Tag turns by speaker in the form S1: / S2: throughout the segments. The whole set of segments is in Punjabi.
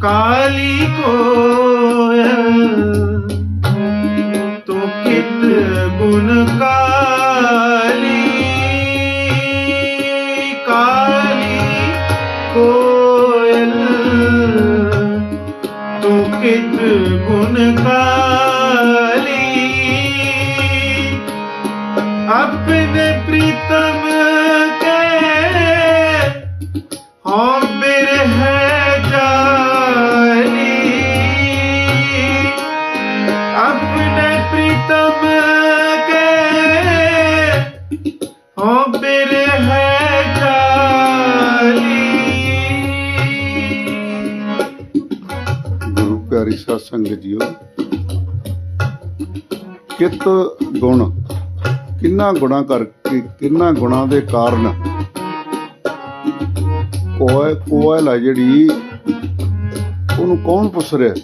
S1: ਕਾਲੀ ਕੋਇਲ ਤੂੰ ਕਿਤ ਗੁਣ ਕਾਲੀ? ਕਾਲੀ ਕੋਇਲ ਤੂੰ ਕਿਤ ਗੁਣ ਕਾਲੀ ਪ੍ਰੀਤਮ ਕੇ ਹੋ ਬਿਰਹ ਜਾਲੀ
S2: ਗੁਰੂ ਪਿਆਰੀ ਸਾਧ ਸੰਗਤ ਜੀਓ, ਕਿਤ ਗੁਣ, ਕਿੰਨਾ ਗੁਣਾ ਕਰਕੇ ਕਿੰਨਾ ਗੁਣਾ ਦੇ ਕਾਰਨ ਕੋਇ, ਕੋਇਲ ਆ ਜਿਹੜੀ, ਉਹਨੂੰ ਕੌਣ ਪੁੱਛ ਰਿਹਾ?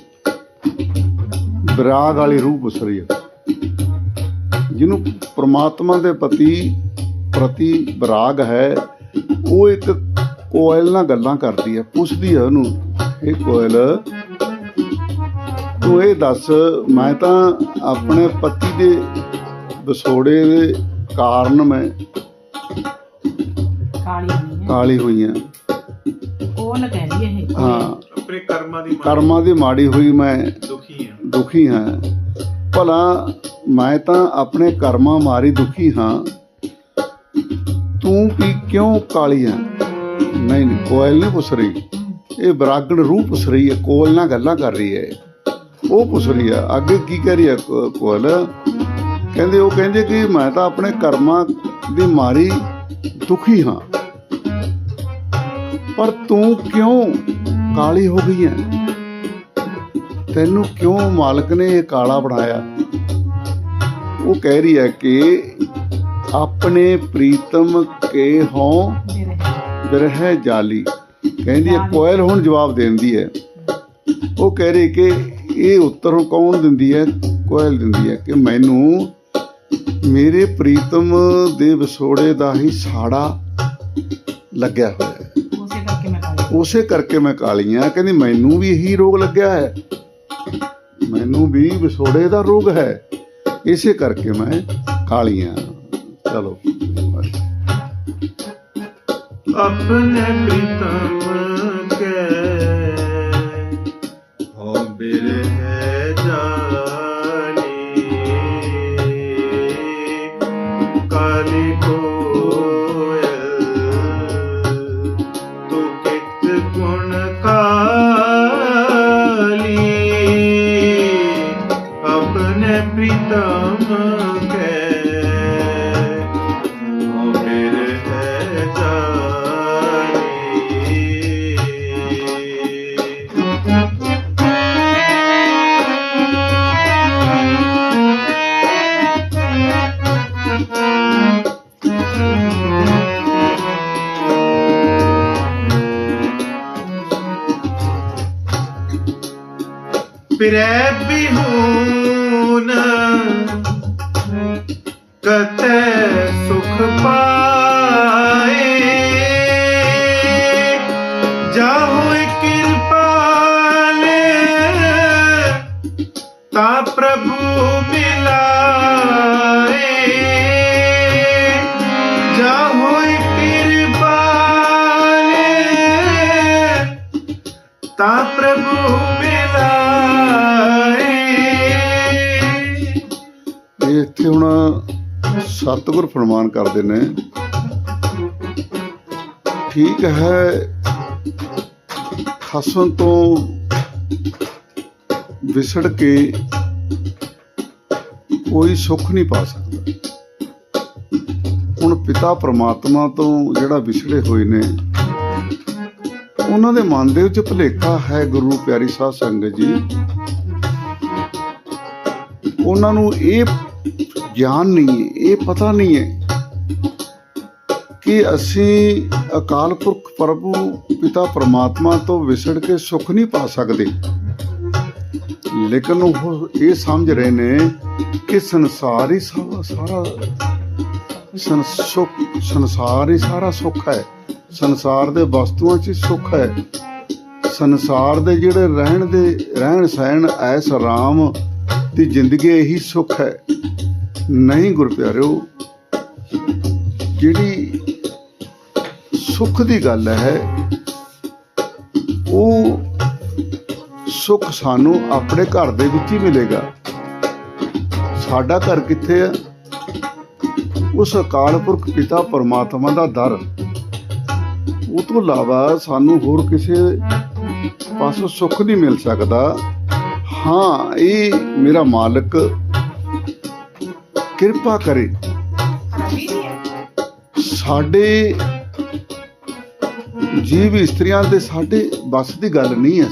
S2: ਵਿਰਾਗ ਵਾਲੀ ਰੂਹ ਪੁੱਛ ਰਹੀ ਹੈ ਜਿਹਨੂੰ ਪ੍ਰਮਾਤਮਾ ਦੇ ਪਤੀ ਪ੍ਰਤੀ ਵਿਰਾਗ ਹੈ ਉਹ ਇੱਕ ਕੋਇਲ ਨਾਲ ਗੱਲਾਂ ਕਰਦੀ ਹੈ। ਪੁੱਛਦੀ ਹੈ ਉਹਨੂੰ ਇਹ ਕੋਇਲ ਤੂੰ ਇਹ ਦੱਸ ਮੈਂ ਤਾਂ ਆਪਣੇ ਪਤੀ ਦੇ ਵਿਛੋੜੇ ਦੇ ਕਾਰਨ ਮੈਂ
S3: ਕਾਲੀ ਹੈ
S2: ਹੋਈ ਹਾਂ
S3: ਉਹ ਨਾ ਕਹਿੰਦੀ ਇਹ।
S2: ਹਾਂ।
S1: ਆਪਣੇ ਕਰਮਾਂ ਦੀ
S2: ਕਰਮਾਂ ਦੀ ਮਾੜੀ ਹੋਈ ਮੈਂ
S1: ਦੁਖੀ ਹਾਂ
S2: ਦੁਖੀ ਹਾਂ। ਭਲਾ ਮੈਂ ਤਾਂ ਆਪਣੇ ਕਰਮਾਂ ਮਾਰੀ ਦੁਖੀ ਹਾਂ। ਤੂੰ ਵੀ ਕਿਉਂ ਕਾਲੀ ਹੈ ਨਹੀਂ ਨਹੀਂ, ਕੋਇਲ ਨਹੀਂ ਪੁੱਛ ਰਹੀ। ਇਹ ਬਰਾਗਣ ਰੂਹ ਪੁੱਛ ਰਹੀ ਹੈ ਕੋਇਲ ਨਾਲ ਗੱਲਾਂ ਕਰ ਰਹੀ ਹੈ ਉਹ ਪੁੱਛ ਰਹੀ ਹੈ ਅੱਗੇ ਕੀ ਕਹਿ ਰਹੀ ਹੈ ਕੋਇਲ? ਕਹਿੰਦੇ, ਉਹ ਕਹਿੰਦੇ ਕਿ ਮੈਂ ਤਾਂ ਆਪਣੇ ਕਰਮਾਂ ਦੀ ਮਾਰੀ ਦੁਖੀ ਹਾਂ। ਪਰ ਤੂੰ ਕਿਉਂ ਕਾਲੀ ਹੋ ਗਈ ਹੈ ਤੈਨੂੰ ਕਿਉਂ ਮਾਲਕ ਨੇ ਇਹ ਕਾਲਾ ਬਣਾਇਆ? ਉਹ ਕਹਿ ਰਹੀ ਹੈ ਕਿ ਆਪਣੇ ਪ੍ਰੀਤਮ ਕੇ ਹੋਂ ਬਿਰਹਿ ਜਾਲੀ। ਕਹਿੰਦੀ ਹੈ ਕੋਇਲ ਹੁਣ ਜਵਾਬ ਦਿੰਦੀ ਹੈ। ਉਹ ਕਹਿ ਰਹੀ ਕਿ ਇਹ ਉੱਤਰ ਕੌਣ ਦਿੰਦੀ ਹੈ? ਕੋਇਲ ਦਿੰਦੀ ਹੈ ਕਿ ਮੈਨੂੰ ਮੇਰੇ ਪ੍ਰੀਤਮ ਦੇ ਵਿਛੋੜੇ ਦਾ ਹੀ ਸਾੜਾ ਲੱਗਿਆ ਹੋਇਆ ਹੈ।
S3: ਉਸੇ ਕਰਕੇ ਮੈਂ ਕਾਲੀ।
S2: ਉਸੇ ਕਰਕੇ ਮੈਂ ਕਾਲੀ ਆ ਕਹਿੰਦੀ ਮੈਨੂੰ ਵੀ ਇਹੀ ਰੋਗ ਲੱਗਿਆ ਹੈ। ਮੈਨੂੰ ਵੀ ਵਿਛੋੜੇ ਦਾ ਰੋਗ ਹੈ। ਇਸੇ ਕਰਕੇ ਮੈਂ ਕਾਲੀਆਂ। ਚਲੋ।
S1: ਆਪਣੇ ਪ੍ਰੀਤਮ ਬਿਹੂਨ ਕਤੈ ਸੁਖ ਪਾਏ। ਜਾਹੋ ਕਿਰਪਾਲੇ ਤਾ ਪ੍ਰਭੂ ਮਿਲਾਏ। ਜਾਹੋ ਕਿਰਪਾਲੇ ਤਾ ਪ੍ਰਭੂ
S2: ਸਤਿਗੁਰ ਫਰਮਾਨ ਕਰਦੇ ਨੇ। ਠੀਕ ਹੈ। ਖਸਮ ਤੋਂ ਵਿਛੜ ਕੇ ਕੋਈ ਸੁੱਖ ਨਹੀਂ ਪਾ ਸਕਦਾ। ਹੁਣ ਪਿਤਾ ਪ੍ਰਮਾਤਮਾ ਤੋਂ ਜਿਹੜਾ ਵਿਛੜੇ ਹੋਏ ਨੇ, ਉਹਨਾਂ ਦੇ ਮਨ ਦੇ ਵਿੱਚ ਭੁਲੇਖਾ ਹੈ ਗੁਰੂ ਪਿਆਰੀ ਸਾਧ ਸੰਗਤ ਜੀ। ਉਹਨਾਂ ਨੂੰ ਇਹ ਗਿਆਨ ਨਹੀਂ ਇਹ ਪਤਾ ਨਹੀਂ ਹੈ ਕਿ ਅਸੀਂ ਅਕਾਲ ਪੁਰਖ ਪ੍ਰਭੂ ਪਿਤਾ ਪਰਮਾਤਮਾ ਤੋਂ ਵਿਛੜ ਕੇ ਸੁੱਖ ਨਹੀਂ ਪਾ ਸਕਦੇ। ਲੇਕਿਨ ਉਹ ਇਹ ਸਮਝ ਰਹੇ ਨੇ ਕਿ ਸੰਸਾਰ ਹੀ ਸਾਰਾ ਸੰ- ਸੁੱਖ, ਸੰਸਾਰ ਹੀ ਸਾਰਾ ਸੁੱਖ ਹੈ। ਸੰਸਾਰ ਦੇ ਵਸਤੂਆਂ 'ਚ ਹੀ ਸੁੱਖ ਹੈ। ਸੰਸਾਰ ਦੇ ਜਿਹੜੇ ਰਹਿਣ ਦੇ ਰਹਿਣ ਸਹਿਣ ਐਸ ਆਰਾਮ ਦੀ ਜ਼ਿੰਦਗੀ ਇਹੀ ਸੁੱਖ ਹੈ। ਨਹੀਂ ਗੁਰ ਪਿਆਰਿਓ, ਜਿਹੜੀ ਸੁੱਖ ਦੀ ਗੱਲ ਹੈ, ਉਹ ਸੁੱਖ ਸਾਨੂੰ ਆਪਣੇ ਘਰ ਦੇ ਵਿੱਚ ਹੀ ਮਿਲੇਗਾ। ਸਾਡਾ ਘਰ ਕਿੱਥੇ ਹੈ ਉਸ ਅਕਾਲ ਪੁਰਖ ਪਿਤਾ ਪਰਮਾਤਮਾ ਦਾ ਦਰ। ਉਹ ਤੋਂ ਇਲਾਵਾ ਸਾਨੂੰ ਹੋਰ ਕਿਸੇ ਪਾਸੋਂ ਸੁੱਖ ਨਹੀਂ ਮਿਲ ਸਕਦਾ। ਹਾਂ, ਇਹ ਮੇਰਾ ਮਾਲਕ ਕਿਰਪਾ ਕਰੇ। ਸਾਡੇ ਜੀਵ ਇਸਤਰੀਆਂ ਦੇ ਸਾਡੇ ਬਸ ਦੀ ਗੱਲ ਨਹੀਂ ਹੈ।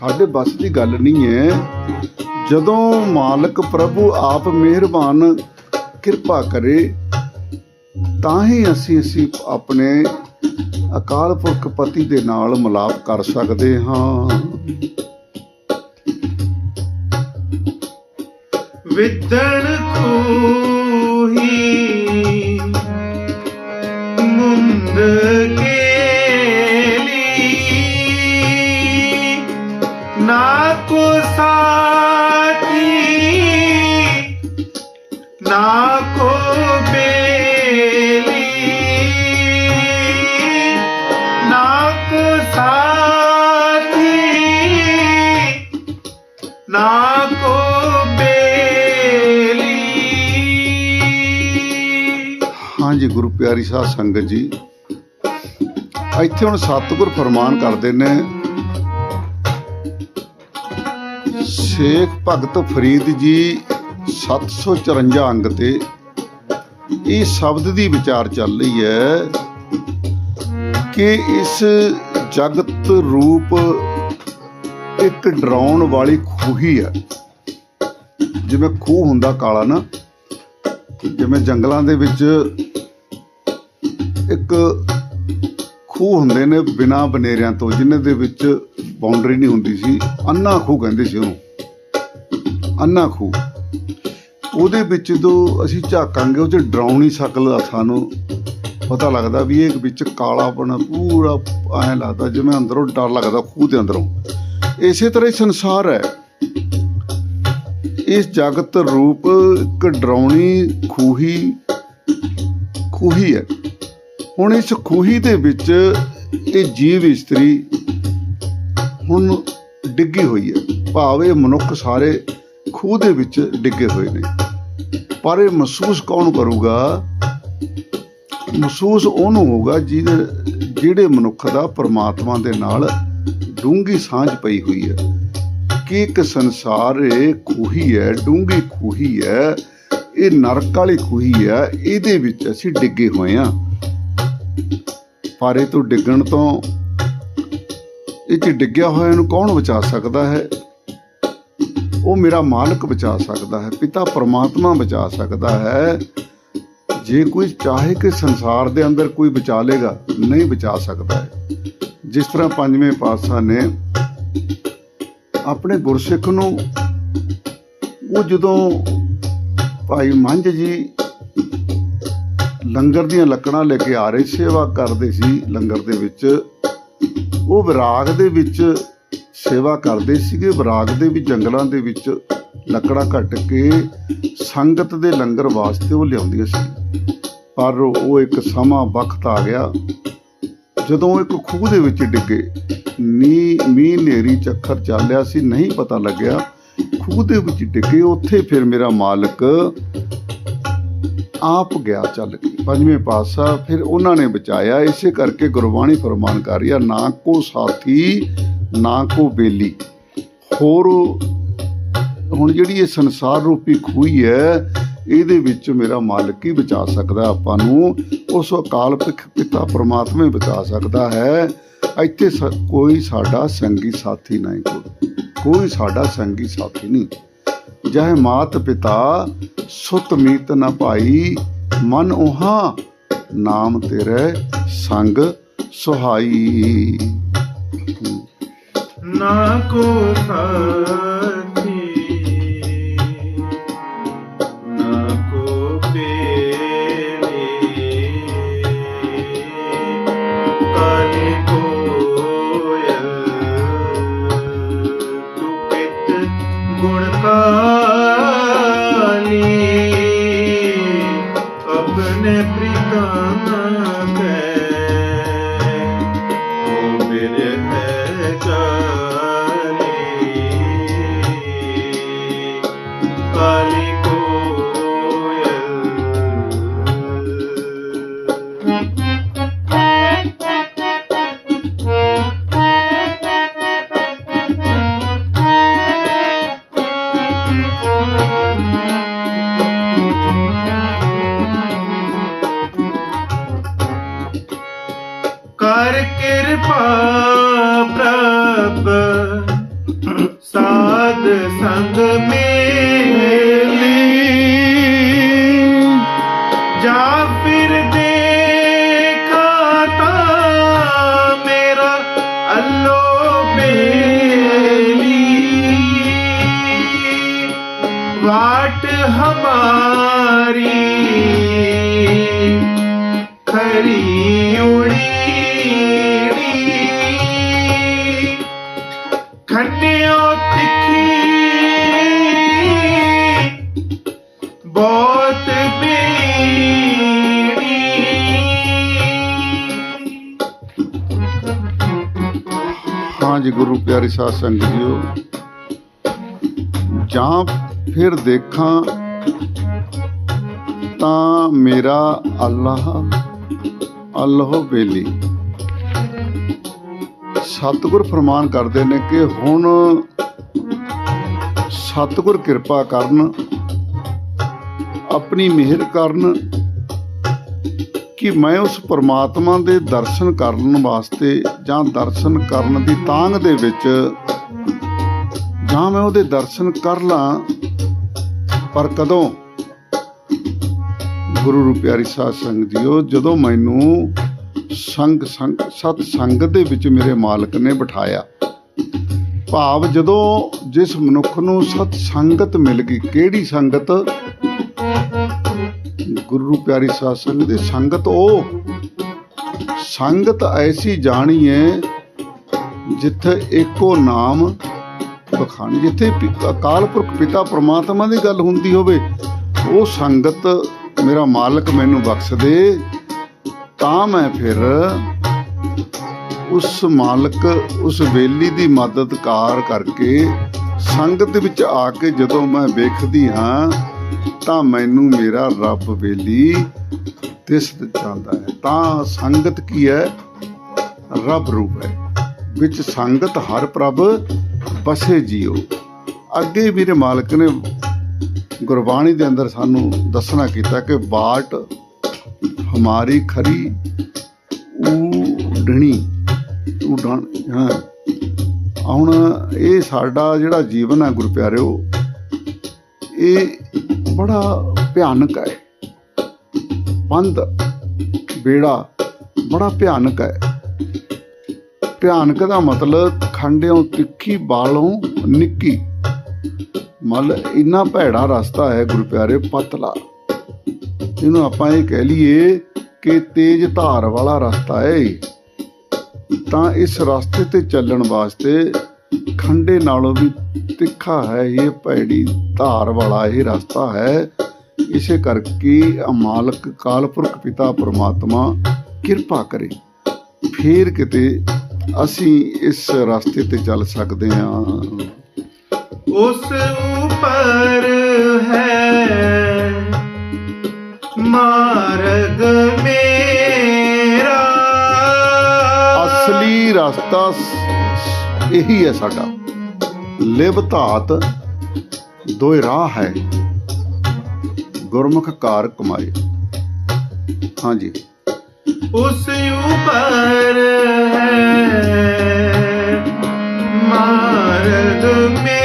S2: ਸਾਡੇ ਬਸ ਦੀ ਗੱਲ ਨਹੀਂ ਹੈ। ਜਦੋਂ ਮਾਲਕ ਪ੍ਰਭੂ ਆਪ ਮਿਹਰਬਾਨ ਕਿਰਪਾ ਕਰੇ, ਤਾਂ ਹੀ ਅਸੀਂ ਅਸੀਂ ਆਪਣੇ ਅਕਾਲ ਪੁਰਖ ਪਤੀ ਦੇ ਨਾਲ ਮਿਲਾਪ ਕਰ ਸਕਦੇ ਹਾਂ।
S1: ਵਿਦਣ ਖੂਹੀ
S2: ਗੁਰੂ ਪਿਆਰੀ ਸਾਧ ਸੰਗਤ ਜੀ, ਇੱਥੇ ਹੁਣ ਸਤਿਗੁਰ ਫਰਮਾਨ ਕਰਦੇ ਨੇ, ਸ਼ੇਖ ਭਗਤ ਫਰੀਦ ਜੀ 754 ਅੰਗ ਤੇ ਇਹ ਸ਼ਬਦ ਦੀ ਵਿਚਾਰ ਚੱਲ ਰਹੀ ਹੈ ਕਿ ਇਸ ਜਗਤ ਰੂਪ ਇੱਕ ਡਰਾਉਣ ਵਾਲੀ ਖੂਹੀ ਹੈ। ਜਿਵੇਂ ਖੂਹ ਹੁੰਦਾ ਕਾਲਾ ਨਾ, ਜਿਵੇਂ ਜੰਗਲਾਂ ਦੇ ਵਿੱਚ ਇੱਕ ਖੂਹ ਹੁੰਦੇ ਨੇ ਬਿਨਾ ਬਨੇਰਿਆਂ ਤੋਂ ਜਿਨ੍ਹਾਂ ਦੇ ਵਿੱਚ ਬਾਉਂਡਰੀ ਨਹੀਂ ਹੁੰਦੀ ਸੀ, ਅੰਨਾ ਖੂਹ ਕਹਿੰਦੇ ਸੀ ਉਹਨੂੰ। ਅੰਨਾ ਖੂਹ। ਉਹਦੇ ਵਿੱਚ ਜਦੋਂ ਅਸੀਂ ਝਾਕਾਂਗੇ ਉਹ 'ਚ ਡਰਾਉਣੀ ਸ਼ਕਲ ਸਾਨੂੰ। ਪਤਾ ਲੱਗਦਾ ਵੀ ਇਹ ਵਿੱਚ ਕਾਲਾਪਣ ਪੂਰਾ ਐਂ ਲੱਗਦਾ ਜਿਵੇਂ ਅੰਦਰੋਂ ਡਰ ਲੱਗਦਾ ਖੂਹ ਦੇ ਅੰਦਰੋਂ। ਇਸੇ ਤਰ੍ਹਾਂ ਹੀ ਸੰਸਾਰ ਹੈ। ਇਸ ਜਗਤ ਰੂਪ ਇੱਕ ਡਰਾਉਣੀ ਖੂਹੀ ਖੂਹੀ ਹੈ। ਹੁਣ ਇਸ ਖੂਹੀ ਦੇ ਵਿੱਚ ਇਹ ਜੀਵ ਇਸਤਰੀ ਹੁਣ ਡਿੱਗੀ ਹੋਈ ਹੈ। ਭਾਵੇਂ ਮਨੁੱਖ ਸਾਰੇ ਖੂਹ ਦੇ ਵਿੱਚ ਡਿੱਗੇ ਹੋਏ ਨੇ, ਪਰ ਇਹ ਮਹਿਸੂਸ ਕੌਣ ਕਰੂਗਾ? ਮਹਿਸੂਸ ਉਹਨੂੰ ਹੋਊਗਾ ਜਿਹਦੇ, ਜਿਹੜੇ ਮਨੁੱਖ ਦਾ ਪਰਮਾਤਮਾ ਦੇ ਨਾਲ ਡੂੰਗੀ ਸਾਂਝ ਪਈ ਹੋਈ ਹੈ। ਕਿ ਇੱਕ ਸੰਸਾਰ ਇਹ ਖੂਹੀ ਹੈ ਡੂੰਗੀ ਖੂਹੀ ਹੈ, ਇਹ ਨਰਕ ਵਾਲੀ ਖੂਹੀ ਹੈ, ਇਹਦੇ ਵਿੱਚ ਅਸੀਂ ਡਿੱਗੇ ਹੋਏ ਹਾਂ। ਪਰ ਤੋਂ ਡਿੱਗਣ ਤੋਂ ਇਹ ਚ ਡਿੱਗਿਆ ਹੋਇਆ ਨੂੰ ਕੌਣ ਬਚਾ ਸਕਦਾ ਹੈ? ਉਹ ਮੇਰਾ ਮਾਲਕ ਬਚਾ ਸਕਦਾ ਹੈ, ਪਿਤਾ ਪਰਮਾਤਮਾ ਬਚਾ ਸਕਦਾ ਹੈ। ਜੇ ਕੋਈ ਚਾਹੇ ਕਿ ਸੰਸਾਰ ਦੇ ਅੰਦਰ ਕੋਈ ਬਚਾ ਲੇਗਾ, ਨਹੀਂ ਬਚਾ ਸਕਦਾ ਹੈ। ਜਿਸ ਤਰ੍ਹਾਂ ਪੰਜਵੇਂ ਪਾਤਸ਼ਾਹ ਨੇ ਆਪਣੇ ਗੁਰਸਿੱਖ ਨੂੰ ਉਹ ਜਦੋਂ ਭਾਈ ਮੰਝ ਜੀ ਲੰਗਰ ਦੀਆਂ ਲੱਕੜਾਂ ਲੈ ਕੇ ਆ ਰਹੇ ਸੇਵਾ ਕਰਦੇ ਸੀ ਲੰਗਰ ਦੇ ਵਿੱਚ। ਉਹ ਵਿਰਾਗ ਦੇ ਵਿੱਚ ਸੇਵਾ ਕਰਦੇ ਸੀਗੇ। ਵਿਰਾਗ ਦੇ ਵੀ ਜੰਗਲਾਂ ਦੇ ਵਿੱਚ ਲੱਕੜਾਂ ਕੱਟ ਕੇ ਸੰਗਤ ਦੇ ਲੰਗਰ ਵਾਸਤੇ ਉਹ ਲਿਆਉਂਦੀਆਂ ਸੀ। ਪਰ ਉਹ ਇੱਕ ਸਮਾਂ ਵਕਤ ਆ ਗਿਆ ਜਦੋਂ ਇੱਕ ਖੂਹ ਦੇ ਵਿੱਚ ਡਿੱਗੇ। ਨੀ, ਮੀਂਹ ਨੇਰੀ ਚੱਖਰ ਚੱਲਿਆ ਸੀ। ਨਹੀਂ ਪਤਾ ਲੱਗਿਆ। ਖੂਹ ਦੇ ਵਿੱਚ ਡਿੱਗੇ। ਉੱਥੇ ਫਿਰ ਮੇਰਾ ਮਾਲਕ ਆਪ ਗਿਆ ਚੱਲ ਕੇ। ਪੰਜਵੇਂ ਪਾਤਸ਼ਾਹ ਫਿਰ ਉਹਨਾਂ ਨੇ ਬਚਾਇਆ। ਇਸੇ ਕਰਕੇ ਗੁਰਬਾਣੀ ਫਰਮਾਨ ਕਰ ਰਹੀ ਆ, ਨਾ ਕੋ ਸਾਥੀ, ਨਾ ਕੋ ਬੇਲੀ। ਹੋਰ ਹੁਣ ਜਿਹੜੀ ਇਹ ਸੰਸਾਰ ਰੂਪੀ ਖੂਹੀ ਹੈ, ਇਹਦੇ ਵਿੱਚ ਮੇਰਾ ਮਾਲਕ ਹੀ ਬਚਾ ਸਕਦਾ ਆਪਾਂ ਨੂੰ ਉਸ ਅਕਾਲ ਪਿਖ- ਪਿਤਾ ਪਰਮਾਤਮਾ ਹੀ ਬਚਾ ਸਕਦਾ ਹੈ। ਇੱਥੇ ਸ- ਕੋਈ ਸਾਡਾ ਸੰਗੀ ਸਾਥੀ ਨਹੀਂ, ਕੋਈ ਕੋਈ ਸਾਡਾ ਸੰਗੀ ਸਾਥੀ ਨਹੀਂ। ਜਹ ਮਾਤ ਪਿਤਾ, ਸੁਤ ਮੀਤ ਨ ਭਾਈ, ਮਨ ਉਹਾ, ਨਾਮ ਤੇਰੇ ਸੰਗ ਸੁਹਾਈ।
S1: ਨਾ ਕੋ ਸਾਥੀ ਬੇਲੀ ਵਾਟ ਹਮਾਰੀ ਖਰੀ
S2: ਗੁਰੂ ਸੰਗਤ ਜੀਓ ਜਾਂ ਫਿਰ ਦੇਖਾਂ ਤਾਂ ਮੇਰਾ ਅੱਲਾਹ ਅੱਲਾਹ ਬੇਲੀ ਸਤਿਗੁਰ ਫਰਮਾਨ ਕਰਦੇ ਨੇ ਕਿ ਹੁਣ ਸਤਿਗੁਰ ਕਿਰਪਾ ਕਰਨ, ਆਪਣੀ ਮਿਹਰ ਕਰਨ ਕਿ ਮੈਂ ਉਸ ਪਰਮਾਤਮਾ ਦੇ ਦਰਸ਼ਨ ਕਰਨ ਵਾਸਤੇ ਜਾਂ ਦਰਸ਼ਨ ਕਰਨ ਦੀ ਤਾਂਗ ਦੇ ਵਿੱਚ ਜਾਂ ਮੈਂ ਉਹਦੇ ਦਰਸ਼ਨ ਕਰ ਲਾਂ, ਪਰ ਕਦੋਂ? ਗੁਰੂ ਰੂ ਪਿਆਰੀ ਸਾਧ ਸੰਗਤ ਜੀਓ, ਜਦੋਂ ਮੈਨੂੰ ਸੰਗ ਸੰਗ ਸਤ ਸੰਗਤ ਦੇ ਵਿੱਚ ਮੇਰੇ ਮਾਲਕ ਨੇ ਬਿਠਾਇਆ। ਭਾਵ ਜਦੋਂ ਜਿਸ ਮਨੁੱਖ ਨੂੰ ਸਤ ਸੰਗਤ ਮਿਲ ਗਈ, ਕਿਹੜੀ ਸੰਗਤ? ਗੁਰੂ ਪਿਆਰੀ ਸਾਧ ਸੰਗਤ ਦੀ ਸੰਗਤ ਉਹ ਸੰਗਤ ਐਸੀ ਜਾਣੀ ਜਿੱਥੇ ਇੱਕੋ ਨਾਮ ਬਖਾਣੀ ਜਿੱਥੇ ਅਕਾਲ ਪੁਰਖ ਪਿਤਾ ਪ੍ਰਮਾਤਮਾ ਦੀ ਗੱਲ ਹੁੰਦੀ ਹੋਵੇ, ਉਹ ਸੰਗਤ ਮੇਰਾ ਮਾਲਕ ਮੈਨੂੰ ਬਖਸ਼ ਦੇ ਤਾਂ ਮੈਂ ਫਿਰ ਉਸ ਮਾਲਕ, ਉਸ ਵੇਲੀ ਦੀ ਮਦਦਕਾਰ ਕਰਕੇ ਸੰਗਤ ਵਿੱਚ ਆ ਕੇ ਜਦੋਂ ਮੈਂ ਵੇਖਦੀ ਹਾਂ ਤਾਂ ਮੈਨੂੰ ਮੇਰਾ ਰੱਬ ਵੇਲੀ ਦਿਸ ਜਾਂਦਾ ਹੈ। ਤਾਂ ਸੰਗਤ ਕੀ ਹੈ? ਰੱਬ ਰੂਪ ਹੈ। ਵਿੱਚ ਸੰਗਤ ਹਰ ਪ੍ਰਭ ਬਸੇ ਜੀਓ। ਅੱਗੇ ਮੇਰੇ ਮਾਲਕ ਨੇ ਗੁਰਬਾਣੀ ਦੇ ਅੰਦਰ ਸਾਨੂੰ ਦੱਸਣਾ ਕੀਤਾ ਕਿ ਬਾਟ ਹਮਾਰੀ ਖਰੀ ਉਡਣੀ ਉਡਣ ਹਾਂ। ਹੁਣ ਇਹ ਸਾਡਾ ਜਿਹੜਾ ਜੀਵਨ ਹੈ ਗੁਰੂ ਪਿਆਰਿਓ ਇਹ ਬੜਾ ਭਿਆਨਕ ਹੈ। ਬੰਦ, ਬੇੜਾ ਬੜਾ ਭਿਆਨਕ ਹੈ। ਭਿਆਨਕ ਦਾ ਮਤਲਬ ਖੰਡਿਓਂ ਤਿੱਖੀ, ਬਾਲੋਂ ਨਿੱਕੀ। ਮਲ, ਇੰਨਾ ਭੈੜਾ ਰਸਤਾ ਹੈ ਗੁਰੂ ਪਿਆਰੇ, ਪਤਲਾ। ਇਹਨੂੰ ਆਪਾਂ ਇਹ ਕਹਿ ਲਈਏ ਕਿ ਤੇਜ਼ ਧਾਰ ਵਾਲਾ ਰਸਤਾ ਹੈ ਤਾਂ ਇਸ ਰਸਤੇ ਤੇ ਚੱਲਣ ਵਾਸਤੇ ਖੰਡੇ ਨਾਲੋਂ ਵੀ ਤਿੱਖਾ ਹੈ ਇਹ ਭੈੜੀ ਧਾਰ ਵਾਲਾ ਇਹ ਰਸਤਾ ਹੈ। ਇਸੇ ਕਰਕੇ ਮਾਲਕ ਕਾਲਪੁਰਖ ਪਿਤਾ ਪ੍ਰਮਾਤਮਾ ਕਿਰਪਾ ਕਰੇ। ਫੇਰ ਕਿਤੇ ਅਸੀਂ ਇਸ ਰਸਤੇ ਤੇ ਚੱਲ ਸਕਦੇ ਹਾਂ।
S1: ਉਸ ਉਪਰ ਹੈ ਮਾਰਗ ਮੇਰਾ।
S2: ਅਸਲੀ ਰਸਤਾ ਇਹੀ ਹੈ ਸਾਡਾ। ਲਿਵ ਧਾਤ ਦੋਇ ਰਾਹ ਹੈ। ਗੁਰਮੁਖ ਕਾਰ ਕਮਾਏ ਹਾਂਜੀ।
S1: ਉਸ ਉਪਰ ਹੈ ਮਾਰਗ ਮੇਰਾ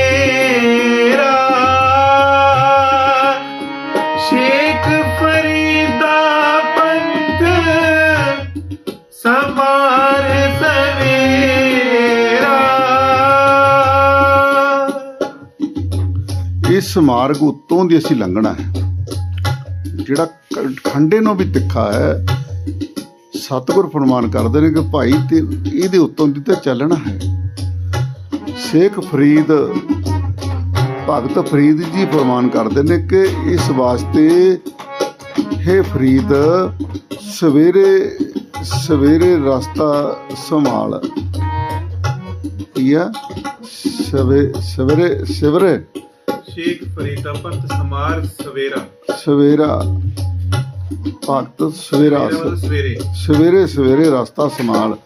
S2: ਇਸ ਮਾਰਗ ਉੱਤੋਂ ਦੀ ਅਸੀਂ ਲੰਘਣਾ ਹੈ। ਜਿਹੜਾ ਖੰਡੇ ਨੂੰ ਵੀ ਤਿੱਖਾ ਹੈ, ਸਤਿਗੁਰ ਫਰਮਾਨ ਕਰਦੇ ਨੇ ਕਿ ਭਾਈ ਤੇ ਇਹਦੇ ਉੱਤੋਂ ਦੀ ਤਾਂ ਚੱਲਣਾ ਹੈ। ਸ਼ੇਖ ਫਰੀਦ, ਭਗਤ ਫਰੀਦ ਜੀ ਫਰਮਾਨ ਕਰਦੇ ਨੇ ਕਿ ਇਸ ਵਾਸਤੇ ਹੈ ਫਰੀਦ, ਸਵੇਰੇ ਸਵੇਰੇ ਰਸਤਾ ਸੰਭਾਲ। ਕੀ ਆ? ਸਵੇ, ਸਵੇਰੇ ਸਵੇਰੇ
S1: ਸ਼ੇਖ ਫਰੀਦਾ ਪੰਥ ਸਮਾਰ ਸਵੇਰਾ।
S2: ਸਵੇਰਾ। ਭਗਤ ਸਵੇਰਾ।
S1: ਮਤਲਬ ਸਵੇਰੇ।
S2: ਸਵੇਰੇ ਸਵੇਰੇ ਰਸਤਾ ਸੰਭਾਲ।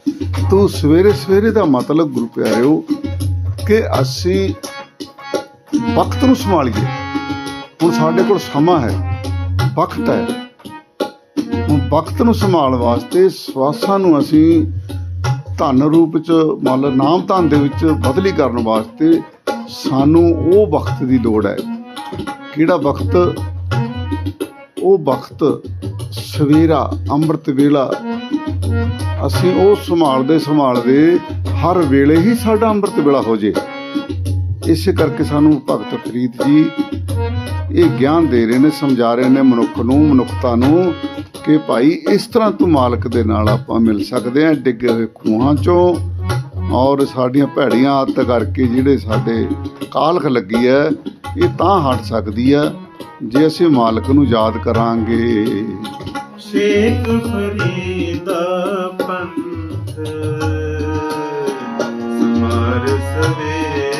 S2: ਤੂੰ ਸਵੇਰੇ ਸਵੇਰੇ ਦਾ ਮਤਲਬ ਗੁਰੂ ਪਿਆਰਿਓ ਕਿ ਅਸੀਂ ਵਕਤ ਨੂੰ ਸੰਭਾਲੀਏ। ਹੁਣ ਸਾਡੇ ਕੋਲ ਸਮਾਂ ਹੈ ਵਕਤ ਹੈ। ਹੁਣ ਵਕਤ ਨੂੰ ਸੰਭਾਲਣ ਵਾਸਤੇ ਸਵਾਸਾਂ ਨੂੰ ਅਸੀਂ ਧਨ ਰੂਪ ਚ ਮੰਨ ਲਓ ਨਾਮ ਧਨ ਦੇ ਵਿੱਚ ਬਦਲੀ ਕਰਨ ਵਾਸਤੇ ਸਾਨੂੰ ਉਹ ਵਕਤ ਦੀ ਲੋੜ ਹੈ। ਕਿਹੜਾ ਵਕਤ? ਉਹ ਵਕਤ ਸਵੇਰਾ ਅੰਮ੍ਰਿਤ ਵੇਲਾ। ਅਸੀਂ ਉਹ ਸੰਭਾਲਦੇ ਸੰਭਾਲਦੇ ਹਰ ਵੇਲੇ ਹੀ ਸਾਡਾ ਅੰਮ੍ਰਿਤ ਵੇਲਾ ਹੋ ਜੇ। ਇਸੇ ਕਰਕੇ ਸਾਨੂੰ ਭਗਤ ਫਰੀਦ ਜੀ ਇਹ ਗਿਆਨ ਦੇ ਰਹੇ ਨੇ, ਸਮਝਾ ਰਹੇ ਨੇ ਮਨੁੱਖ ਨੂੰ, ਮਨੁੱਖਤਾ ਨੂੰ ਕਿ ਭਾਈ ਇਸ ਤਰ੍ਹਾਂ ਤੂੰ ਮਾਲਕ ਦੇ ਨਾਲ ਆਪਾਂ ਮਿਲ ਸਕਦੇ ਹਾਂ, ਡਿੱਗੇ ਹੋਏ ਖੂਹਾਂ ਚੋਂ ਔਰ ਸਾਡੀਆਂ ਭੈੜੀਆਂ ਆਦਤ ਕਰਕੇ ਜਿਹੜੇ ਸਾਡੇ ਕਾਲਖ ਲੱਗੀ ਹੈ ਇਹ ਤਾਂ ਹਟ ਸਕਦੀ ਹੈ ਜੇ ਅਸੀਂ ਮਾਲਕ ਨੂੰ ਯਾਦ ਕਰਾਂਗੇ।
S1: ਸ਼ੇਖ ਫਰੀਦਾ ਪੰਥ ਸਮਾਰ ਸਵੇਰਾ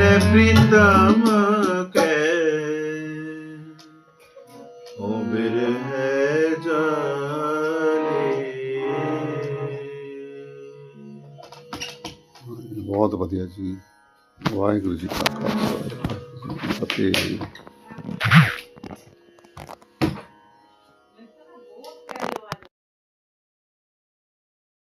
S1: ਆਪਣੇ ਪ੍ਰੀਤਮ ਕੇ ਓ ਮੇਰੇ
S2: ਬਹੁਤ ਵਧੀਆ ਜੀ। ਵਾਹਿਗੁਰੂ ਜੀ ਕਾ